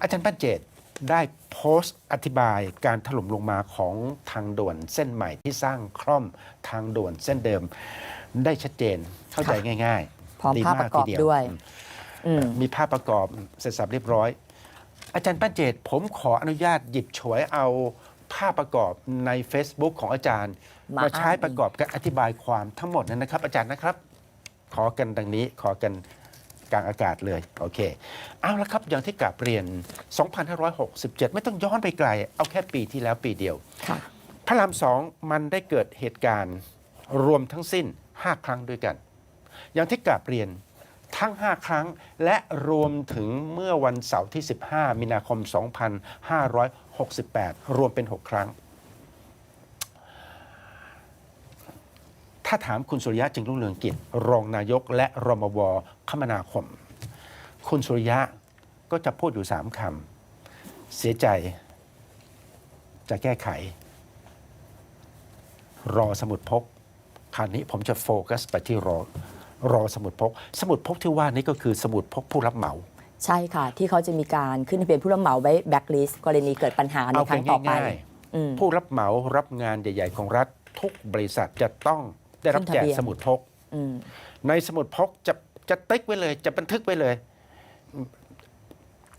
อาจารย์ปัญเจตได้โพสต์อธิบายการถล่มลงมาของทางด่วนเส้นใหม่ที่สร้างคล่อมทางด่วนเส้นเดิม ได้ชัดเจนเข้าใจง่ายพร้อมๆดีภาพมาปกระกอบทีเดียวด้วยอืมอืมมีภาพประกอบเสร็จสับเรียบร้อย อาจารย์ปั้นเจตผมขออนุญาตหยิบฉวยเอาภาพประกอบใน Facebook ของอาจารย์ มามาใช้อ้างอิงประกอบการอธิบายความทั้งหมดนั้นนะครับ อาจารย์นะครับ ขอกันดังนี้ขอกัน กลางอากาศเลยโอเคเอาละครับอย่างที่กลับเรียน 2567 ไม่ต้องย้อนไปไกล เอาแค่ปีที่แล้วปีเดียวค่ะพระรามสองมันได้เกิดเหตุการณ์รวมทั้งสิ้น 5 ครั้งด้วยกัน อย่างที่กลับเรียนทั้ง 5 ครั้งและรวมถึงเมื่อวันเสาร์ที่ 15 มีนาคม 2568 รวมเป็น 6 ครั้ง ถ้าถามคุณสุริยะจึงรุ่งเรืองกิจ รองนายกและรมวคมนาคม คุณสุริยะก็จะพูดอยู่3คำเสียใจ จะแก้ไข รอสมุดพกคราวนี้ผมจะโฟกัสไปที่รอรอสมุดพก สมุดพกที่ว่านี้ก็คือสมุดพกผู้รับเหมาใช่ค่ะ ที่เขาจะมีการขึ้นทะเบียนผู้รับเหมาไว้แบ็กลิสต์กรณีเกิดปัญหาในเอาครั้งต่อไปง่ายอืมๆผู้รับเหมารับงานใหญ่ ๆ ของรัฐทุกบริษัทจะต้อง ได้รับขึ้นแจทะกเบียนสมุดพกอืมในสมุดพกจะจะติ๊กไว้เลย จะบันทึกไว้เลย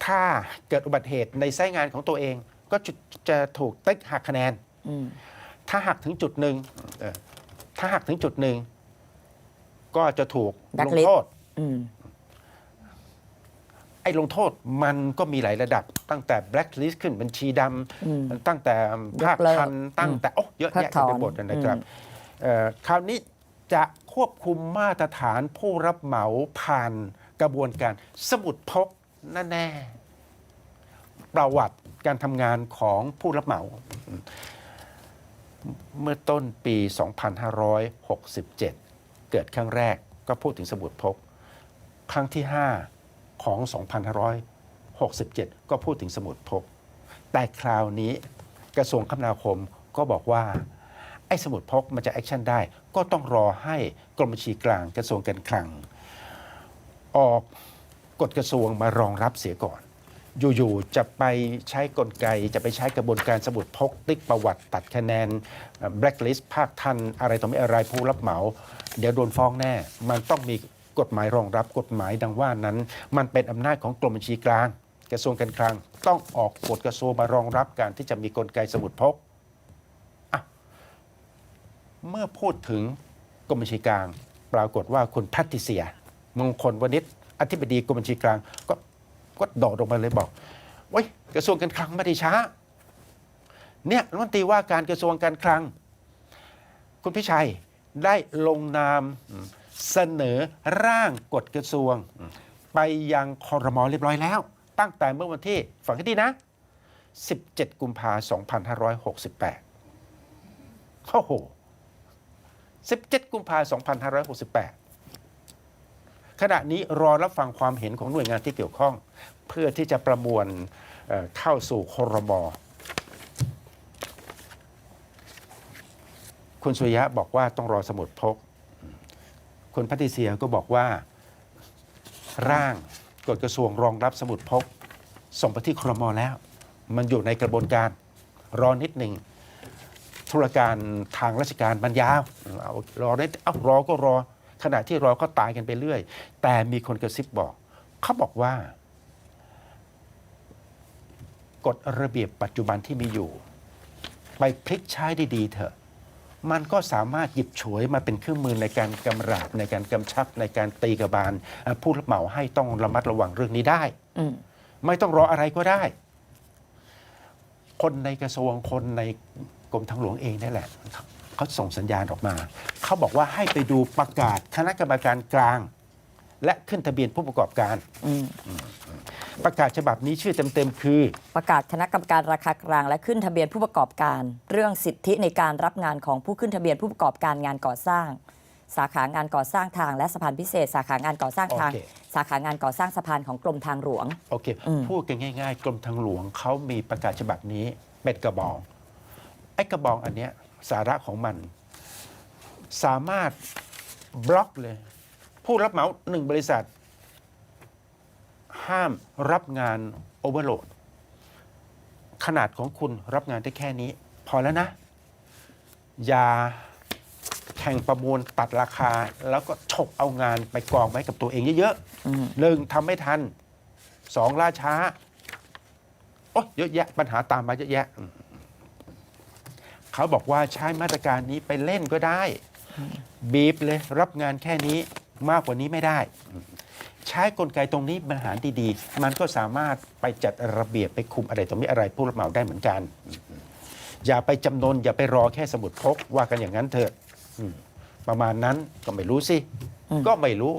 ถ้าเกิดอุบัติเหตุในไซต์งานของตัวเอง ก็จะจะถูกติ๊กหักคะแนนอืมถ้าหักถึงจุดหนึ่งเอ่อถ้าหักถึงจุดหนึ่งก็จะถูกลง Blacklist โทษอืมไอ้ลงโทษมันก็มีหลายระดับ ตั้งแต่ blacklist ขึ้นบัญชีดอืมำตั้งแต่ภาคยกเลิกทันตั้งแต่โอ้เยอะเพิกแยะถอนไปหมดนะครับอืมเอ่อ คราวนี้จะควบคุมมาตรฐานผู้รับเหมาผ่านกระบวนการสมุดพกนั่นแน่ประวัติการทำงานของผู้รับเหมา เมื่อต้นปี 2567 เกิดครั้งแรกก็พูดถึงสมุดพก ครั้งที่ 5 ของ 2567 ก็พูดถึงสมุดพก แต่คราวนี้กระทรวงคมนาคมก็บอกว่า ไอ้สมุดพกมันจะแอคชั่นได้ ก็ต้องรอให้กรมบัญชีกลางกระทรวงการคลัง ออกกฎกระทรวงมารองรับเสียก่อน อยู่ๆจะไปใช้กลไก จะไปใช้กระบวนการสมุดพกติ๊กประวัติตัดคะแนนแบล็คลิสต์ภาคทันอะไรต่อไม่อะไรผู้รับเหมา เดี๋ยวโดนฟ้องแน่ มันต้องมีกฎหมายรองรับกฎหมายดังว่านั้น มันเป็นอำนาจของกรมบัญชีกลาง กระทรวงการคลัง ต้องออกกฎกระทรวงมารองรับการที่จะมีกลไกสมุดพก มื่อพูดถึงกรมบัญชีกลาง ปรากฏว่าคุณแพทติเซีย มงคลวณิชอธิบดีกรมบัญชีกลาง ก็ก็โดดลงมาเลยบอกว้ยกระทรวงการคลังไม่ได้ช้า เนี่ยรัฐมนตรีว่าการกระทรวงการคลัง คุณพิชัยได้ลงนามเสนอร่างกฎกระทรวง ไปยังคอรมอเรียบร้อยแล้ว ตั้งแต่เมื่อวันที่ฝังให้ดีนะ 17 กุมภา2568โอ้โห 17 กุมภาพันธ์2568 ขณะนี้รอรับฟังความเห็นของหน่วยงานที่เกี่ยวข้อง เพื่อที่จะประมวลเเข้าสู่ครม คุณสุยะบอกว่าต้องรอสมุดพก คุณพัทิเซียก็บอกว่าร่างกฎกระทรวงรองรับสมุดพก ส่งไปที่ครมแล้ว มันอยู่ในกระบวนการรอนิดหนึ่ง ธุรการทางราชการมันยาวเอารอได้เอารอก็รอ ขณะที่รอก็ตายกันไปเรื่อย แต่มีคนกระซิบบอก เขาบอกว่ากฎระเบียบปัจจุบันที่มีอยู่ ไปพลิกใช้ดีๆเถอะ มันก็สามารถหยิบฉวยมาเป็นเครื่องมือในการกำราบในการกำชับในการตีกระบาลเอ่อผู้รับเหมาให้ต้องระมัดระวังเรื่องนี้ได้อืมไม่ต้องรออะไรก็ได้ คนในกระทรวงคนใน กรมทางหลวงเองนี่แหละเขาส่งสัญญาณออกมา เขาบอกว่าให้ไปดูประกาศคณะกรรมการกลาง และขึ้นทะเบียนผู้ประกอบการอืมประกาศฉบับนี้ชื่อเต็มๆคือ ประกาศคณะกรรมการราคากลาง และขึ้นทะเบียนผู้ประกอบการ เรื่องสิทธิในการรับงานของผู้ขึ้นทะเบียนผู้ประกอบการงานก่อสร้าง สาขางานก่อสร้างทาง และสะพานพิเศษ สาขางานก่อสร้างทางโอเคสาขางานก่อสร้างสะพานของกรมทางหลวงโอเคอืมพูดกันง่าย ๆ กรมทางหลวงเขามีประกาศฉบับนี้เป็นกระบองไอ้กระบองอันเนี้ยสาระของมัน สามารถบล็อกเลย ผู้รับเหมาหนึ่งบริษัทหห้ามรับงานโอเวอร์โหลด ขนาดของคุณรับงานได้แค่นี้ พอแล้วนะ อย่าแข่งประมูลตัดราคา แล้วก็ฉกเอางานไปกองไว้กับตัวเองเยอะอืมๆหนึ่งทำไม่ทันสองล่าช้า โอ้เยอะแยะ ปัญหาตามมาเยอะแยะอืม เขาบอกว่าใช้มาตรการนี้ไปเล่นก็ได้ บีบเลยรับงานแค่นี้มากกว่านี้ไม่ได้ ใช้กลไกตรงนี้บริหารดีๆ มันก็สามารถไปจัดระเบียบไปคุมอะไรตรงนี้อะไรผู้รับเหมาได้เหมือนกัน อย่าไปจำนนอย่าไปรอแค่สมุดพกว่ากันอย่างนั้นเถอะอืมประมาณนั้นก็ไม่รู้สิอืมก็ไม่รู้